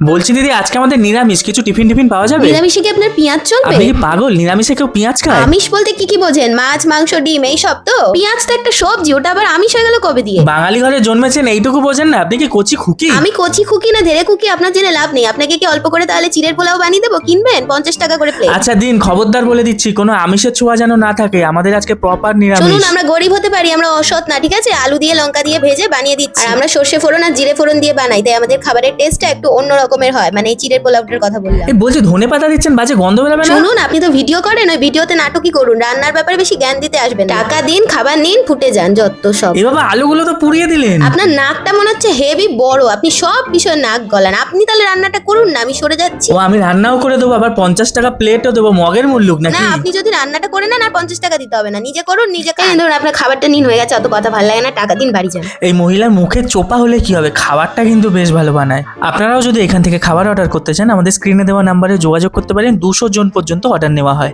বলছি দিদি আজকে আমাদের নিরামিষ কিছু টিফিন টিফিন পাওয়া যাবে? নিরামিষে কি আপনার পেঁয়াজ চলবে? আপনি কি পাগল? নিরামিষে কেউ পেঁয়াজ খায়? আমিষ বলতে কি কি বোঝেন? মাছ মাংস ডিম এই সব তো? পেঁয়াজ তো একটা সবজি ওটা আবার আমিষ হয়ে গেল কবে দিয়ে? বাঙালি ঘরে জন্মেছেন এইটুকু বোঝেন না। আপনি কি কচি খুকি? আমি কচি খুকি না ধেরে খুকি আপনার জেনে লাভ নেই। আপনাকে কি অল্প করে তাহলে চিড়ের পোলাও বানিয়ে দেবো? কিনবেন? পঞ্চাশ টাকা করে প্লেট আচ্ছা দিন খবরদার বলে দিচ্ছি কোনো আমিষের ছোঁয়া যেন না থাকে। আমাদের আজকে প্রপার নিরামিষ। শুনুন আমরা গরিব হতে পারি আমরা অসৎ না ঠিক আছে? আলু দিয়ে লঙ্কা দিয়ে ভেজে বানিয়ে দিচ্ছি। আর আমরা সর্ষে ফোড়ন আর জিরে ফোড়ন দিয়ে বানাই তাই আমাদের খাবারের টেস্টটা একটু অন্য রকমের হয় মানে এই চিড়ের পোলাওটার কথা বললাম। এই বলছি ধনে পাতা দিচ্ছেন বাজে গন্ধ বেরোবে না? শুনুন আপনি তো ভিডিও করেন ওই ভিডিওতে নাটকই করুন রান্নার ব্যাপারে বেশি জ্ঞান দিতে আসবেন না। টাকা দিন খাবার নিন ফুটে যান যত সব। এ বাবা আলুগুলো তো পুড়িয়ে দিলেন। আপনার নাকটা মনে হচ্ছে হেভি বড় আপনি সব বিষয়ে নাক গলান। আপনি তাহলে রান্নাটা করুন না আমি সরে যাচ্ছি। ও আমি রান্নাও করে দেবো আবার পঞ্চাশ টাকা প্লেটও দেবো মগের মুল্লুক না নাকি? আপনি যদি রান্নাটা করে নেন আর পঞ্চাশ টাকা দিতে হবে না নিজে করুন নিজে খান। ধরুন আপনার খাবারটা নিন হয়ে গেছে অত কথা ভালো লাগে না টাকা দিন বাড়ি যান। এই মহিলার মুখে চোপা হলে কি হবে? খাবারটা কিন্তু বেশ ভালো বানায়। আপনারাও যদি এখান থেকে খাবার অর্ডার করতে চান, আমাদের স্ক্রিনে দেওয়া নাম্বারে যোগাযোগ করতে পারেন। দুশো জন পর্যন্ত অর্ডার নেওয়া হয়।